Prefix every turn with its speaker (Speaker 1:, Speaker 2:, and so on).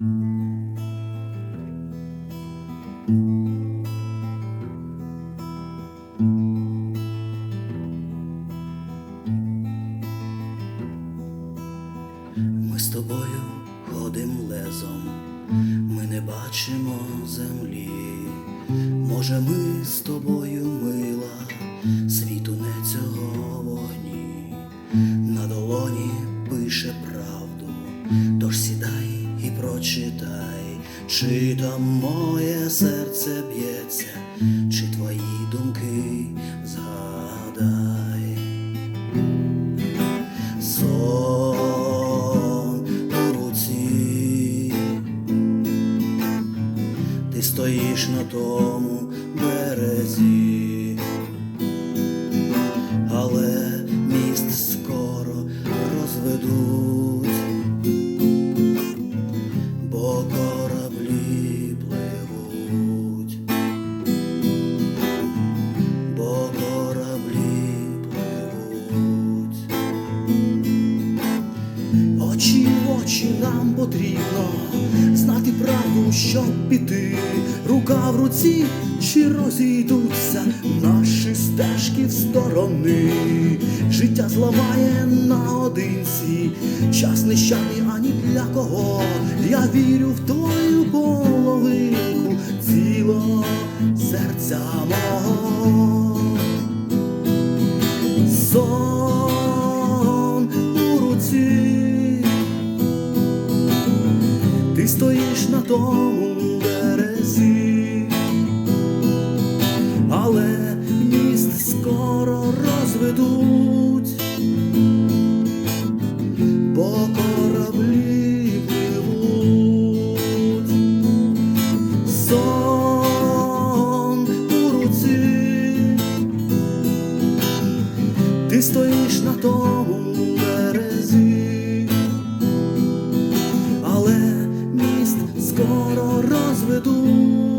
Speaker 1: Ми з тобою ходим лезом, ми не бачимо землі. Може, ми з тобою мила, світу не цього вогні, і прочитай, чи там моє серце б'ється, чи твої думки згадай. Сон у руці, ти стоїш на тому березі, нам потрібно знати правду, щоб піти. Рука в руці чи розійдуться наші стежки в сторони. Життя зламає наодинці, час нещадний ані для кого. Я вірю в твою на тому березі, але міст скоро розведуть, бо кораблі пливуть. Сон у руці, ти стоїш на тому rozmydł